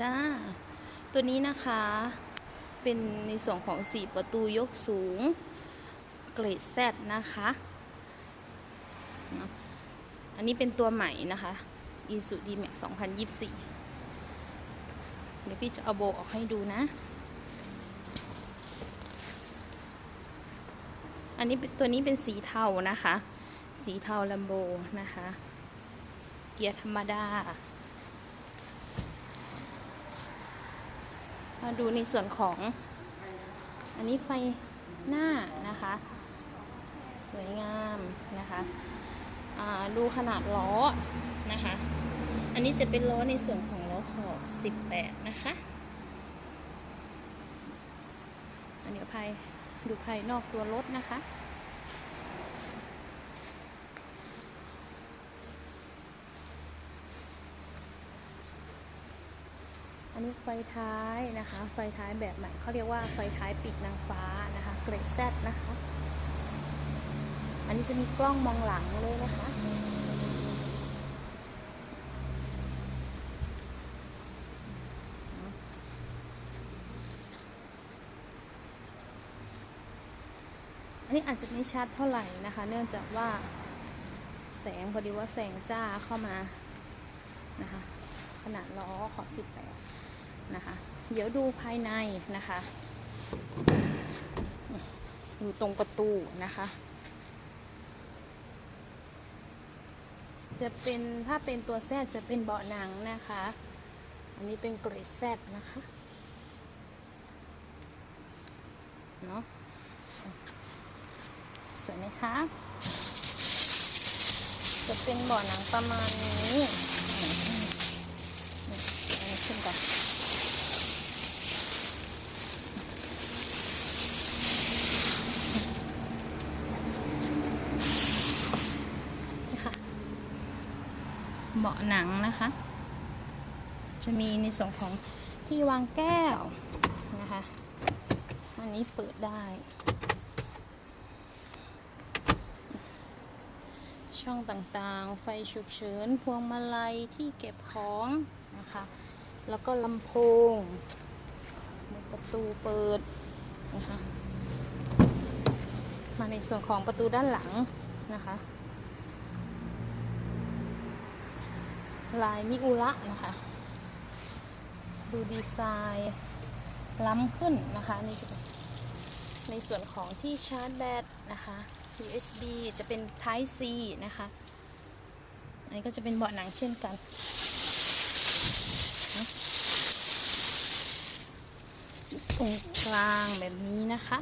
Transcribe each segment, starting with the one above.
จ้า ตัวนี้นะคะเป็นในส่วนของ 4 ประตูยกสูง เกรด Z นะคะ อันนี้เป็นตัวใหม่นะคะ i s u d m a x 2024 เดี๋ยวพี่จะเอาโบออกให้ดูนะ อันนี้ตัวนี้เป็นสีเทานะคะ สีเทาลัมโบนะคะ เกียร์ธรรมดา มาดูในส่วนของ อันนี้ไฟหน้านะคะ สวยงามนะคะดูขนาดล้อนะคะ อันนี้จะเป็นล้อในส่วนของล้อขอบ 18 นะคะ อันนี้ภายดูภายนอกตัวรถนะคะ อันนี้ไฟท้ายนะคะ ไฟท้ายแบบใหม่เขาเรียกว่าไฟท้ายปีกนางฟ้านะคะ เกรดแซดนะคะ อันนี้จะมีกล้องมองหลังเลยนะคะอันนี้อาจจะไม่ชัดเท่าไหร่นะคะ เนื่องจากว่าแสงพอดีว่าแสงจ้าเข้ามานะคะ ขนาดล้อขอบ18 นะคะ เดี๋ยวดูภายในนะคะ อยู่ตรงประตูนะคะ จะเป็นถ้าเป็นตัวแซดจะเป็นเบาะหนังนะคะ อันนี้เป็นเกรดแซดนะคะเนาะสวยไหมคะ จะเป็นเบาะหนังประมาณนี้ นี่อันนี้ขึ้นก่อนนี่ค่ะ เบาะหนังนะคะ จะมีในส่วนของที่วางแก้วนะคะ อันนี้เปิดได้ ช่องต่างๆ ไฟฉุกเฉิน พวงมาลัยที่เก็บของนะคะ แล้วก็ลำโพงมีประตูเปิดนะคะ มาในส่วนของประตูด้านหลังนะคะ ลายมิอุระนะคะ ดูดีไซน์ล้ำขึ้นนะคะนี่จะเป็นในส่วนของที่ชาร์จแบตนะคะ USB จะเป็น Type C นะคะ อันนี้ก็จะเป็นเบาะหนังเช่นกันนะจุดตรงกลางแบบนี้นะคะ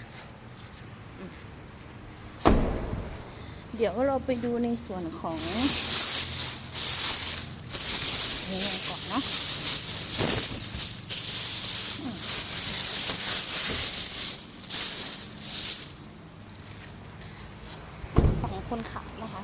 เดี๋ยวเราไปดูในส่วนของ คนขับนะคะ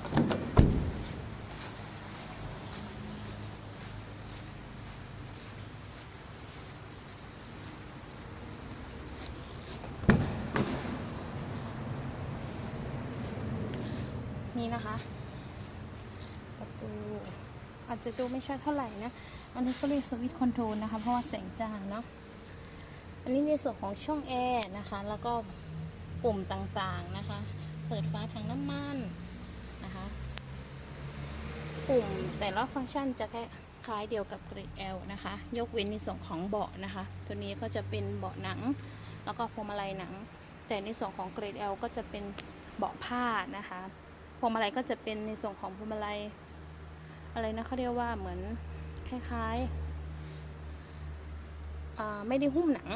นี่นะคะ ประตูอาจจะดูไม่ชัดเท่าไหร่นะ อันนี้ก็เรียกสวิตช์คอนโทรลนะคะ เพราะว่าแสงจ้าเนาะ อันนี้ในส่วนของช่องแอร์นะคะ แล้วก็ปุ่มต่างๆนะคะ เปิดฟ้าถังน้ำมันนะคะปุ่มแต่ละฟังก์ชันจะแค่คล้ายเดียวกับกรด L นะคะ ยกเว้นในส่วนของเบาะนะคะ ตัวนี้ก็จะเป็นเบาะหนัง แล้วก็พวงมาลัยหนัง แต่ในส่วนของกรด L ก็จะเป็นเบาะผ้านะคะพวงมาลัยก็จะเป็นในส่วนของพวงมาลัยอะไรนะเขาเรียกว่าเหมือนคล้ายๆไม่ได้หุ้มหนัง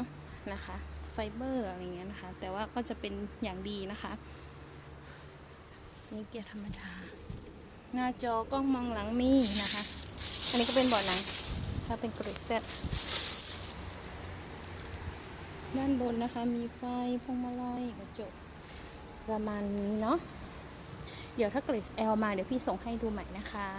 นะคะ ไฟเบอร์อะไรเงี้ยนะคะ แต่ว่าก็จะเป็นอย่างดีนะคะ นี่เกียร์ธรรมดา หน้าจอกล้องมองหลังมีนะคะ อันนี้ก็เป็นเบาะหนังถ้าเป็นกรดเซตด้านบนนะคะมีไฟพวงมาลัยกระจกประมาณนี้เนาะเดี๋ยวถ้าเกรด L มาเดี๋ยวพี่ส่งให้ดูใหม่นะคะ